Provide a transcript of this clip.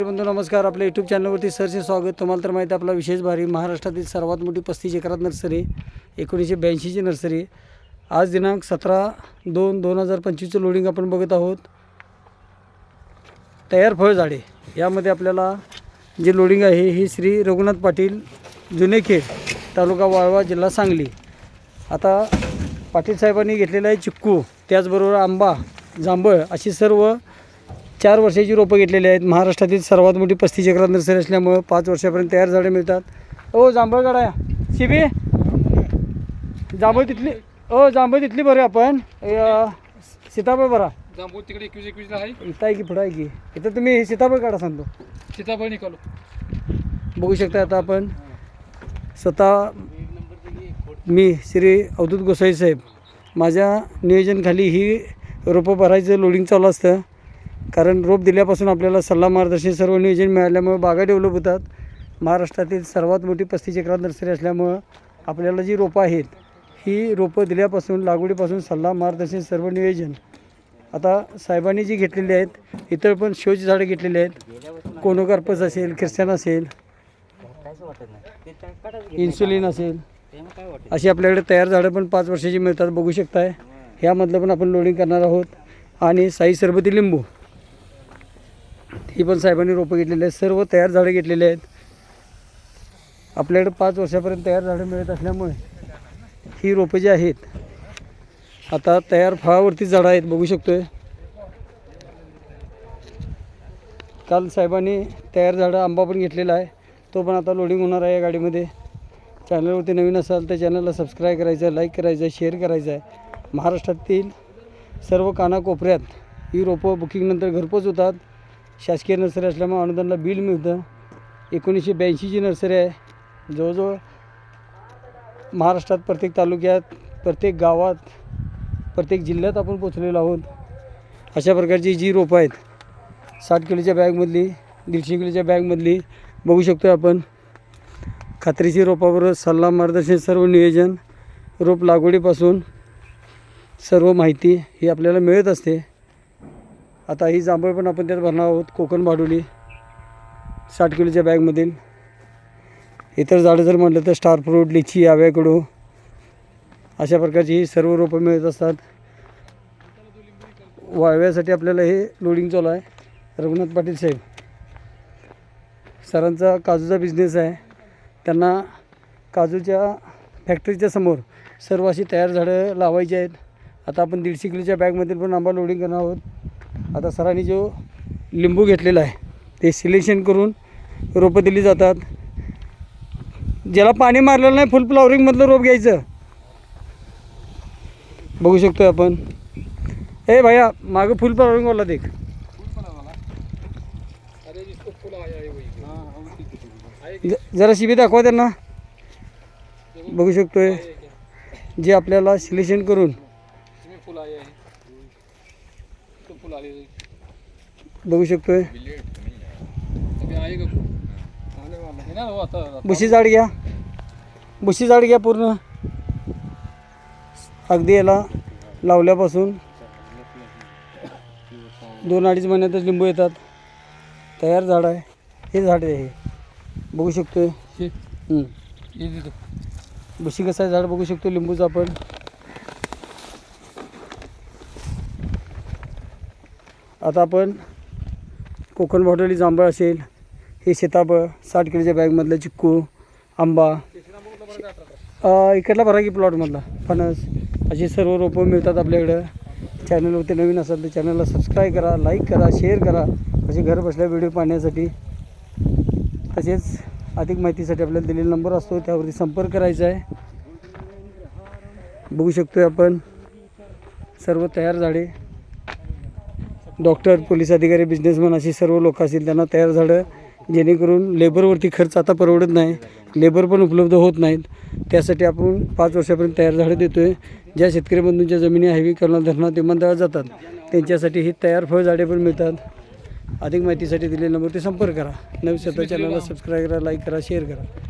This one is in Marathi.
बंधू नमस्कार. आपल्या यूट्यूब चॅनलवरती सरचे स्वागत. तुम्हाला तर माहिती आपला विशेष भारी महाराष्ट्रातील सर्वात मोठी पस्तीस एकरात नर्सरी एकोणीसशे ब्याऐंशीची नर्सरी. आज दिनांक सतरा दोन दोन हजार पंचवीसचं लोडिंग आपण बघत आहोत. तयार फळझाडे. यामध्ये आपल्याला जे लोडिंग आहे ही श्री रघुनाथ पाटील जुनेखेड तालुका वाळवा जिल्हा सांगली. आता पाटील साहेबांनी घेतलेलं आहे चिक्कू त्याचबरोबर आंबा जांभळ अशी सर्व चार वर्षाची रोपं घेतलेली आहेत. महाराष्ट्रातील सर्वात मोठी पस्तीस एकरात नर्सरी असल्यामुळं पाच वर्षापर्यंत तयार झाडे मिळतात. ओ जांभळ गाडा. शिबी? जांभळ तिथली ओ जांभळ तिथली बरं आपण. सीताफळ बरा जांबू तिकडे एकवीस एकवीसला आहे. इथं आहे की पुढं आहे की? इथं तुम्ही सीताफळ काढा सांगतो. सीताफळ निकालो. बघू शकता आता आपण. स्वतः मी श्री अवधूत गोसाई साहेब. माझ्या नियोजनखाली ही रोपं भरायचं लोडिंग चालू असतं. कारण रोप दिल्यापासून आपल्याला सल्ला मार्गदर्शन सर्व नियोजन मिळाल्यामुळे बागा डेव्हलप होतात. महाराष्ट्रातील सर्वात मोठी पस्तीस एकरात नर्सरी असल्यामुळं आपल्याला जी रोपं आहेत ही रोपं दिल्यापासून लागवडीपासून सल्ला मार्गदर्शन सर्व नियोजन. आता साहेबांनी जी घेतलेली आहेत इतर पण शोची झाडं घेतलेली आहेत. कोनोकार्पस असेल ख्रिश्चन असेल इन्सुलिन असेल अशी आपल्याकडे तयार झाडं पण पाच वर्षाची मिळतात बघू शकताय. ह्यामधलं पण आपण लोडिंग करणार आहोत. आणि साई सरबती लिंबू. ही पण साहेबांनी रोपं घेतलेली आहेत. सर्व तयार झाडं घेतलेली आहेत. आपल्याकडे पाच वर्षापर्यंत तयार झाडं मिळत असल्यामुळे ही रोपं जी आहेत आता तयार फळावरतीच झाडं आहेत बघू शकतोय. काल साहेबांनी तयार झाडं आंबा पण घेतलेला आहे. तो पण आता लोडिंग होणार आहे या गाडीमध्ये. चॅनलवरती नवीन असाल तर चॅनलला सबस्क्राईब करायचं आहे लाईक करायचं आहे शेअर करायचं आहे. महाराष्ट्रातील सर्व कानाकोपऱ्यात ही रोपं बुकिंगनंतर घरपोच होतात. शासकीय नर्सरी असल्यामुळे अनुदानला बिल मिळतं. एकोणीसशे ब्याऐंशीची नर्सरी आहे. जवळजवळ महाराष्ट्रात प्रत्येक तालुक्यात प्रत्येक गावात प्रत्येक जिल्ह्यात आपण पोचलेलो आहोत. अशा प्रकारची जी रोपं आहेत साठ किलोच्या बॅगमधली दीडशे किलोच्या बॅगमधली बघू शकतो आपण. खात्रीची रोपाबरोबर सल्ला मार्गदर्शन सर्व नियोजन रोप लागवडीपासून सर्व माहिती ही आपल्याला मिळत असते. आता ही जांभळ पण आपण त्यात भरणार आहोत. कोकण भाडोली साठ किलोच्या बॅगमधील. इतर झाडं जर म्हटलं तर स्टार फ्रूट लिची आव्याकडू अशा प्रकारची ही सर्व रोपं मिळत असतात. वाळव्यासाठी आपल्याला हे लोडिंग चालू आहे. रघुनाथ पाटील साहेब. सरांचा काजूचा बिझनेस आहे. त्यांना काजूच्या फॅक्टरीच्या समोर सर्व अशी तयार झाडं लावायची आहेत. आता आपण दीडशे किलोच्या बॅगमधील पण आंबा लोडिंग करणार आहोत. आता सरांनी जो लिंबू घेतलेला आहे ते सिलेक्शन करून रोपं दिली जातात. ज्याला पाणी मारलेलं नाही फुल फ्लॉवरिंगमधलं रोप घ्यायचं. बघू शकतो आपण. ए भैया मागं फुल फ्लॉवरिंगवाला देख. ज- जरा शिबी दाखवा त्यांना. बघू शकतोय. जे आपल्याला सिलेक्शन करून फुल बघू शकतोय. अभी आएगा फुल आने वाला है ना वो आता बुशी झाड घ्या. बुशी झाड घ्या पूर्ण. अगदी याला लावल्यापासून दोन अडीच महिन्यातच लिंबू येतात. तयार झाड आहे. हे झाड आहे हे. बघू शकतोय. बुशी कसं आहे झाड बघू शकतो लिंबूचं आपण. आता आपण कोकण बॉटली जांभळ असेल हे सीताफळ साठ किलोच्या बॅगमधलं चिक्कू आंबा इकडला भरा की प्लॉटमधला फणस असे सर्व रोपं मिळतात आपल्याकडं. चॅनलवरती नवीन असाल तर चॅनलला सबस्क्राईब करा लाईक करा शेअर करा. असे घर बसल्या व्हिडिओ पाहण्यासाठी तसेच अधिक माहितीसाठी आपल्याला दिलेला नंबर असतो त्यावरती संपर्क करायचा आहे. बघू शकतो आपण सर्व तयार झाडे. डॉक्टर पोलीस अधिकारी बिझनेसमॅन अशी सर्व लोक असतील त्यांना तयार झाडं जेणेकरून लेबरवरती खर्च आता परवडत नाही लेबर पण उपलब्ध होत नाहीत. त्यासाठी आपण पाच वर्षापर्यंत तयार झाडं देतो आहे ज्या शेतकरी बंधूंच्या जमिनी हायवे करणं धरणात विमानतळात जातात. त्यांच्यासाठी ही तयार फळझाडे पण मिळतात. अधिक माहितीसाठी दिलेल्या नंबरवरती संपर्क करा. नवीन स्वतः चॅनलला सबस्क्राईब करा लाईक करा शेअर करा.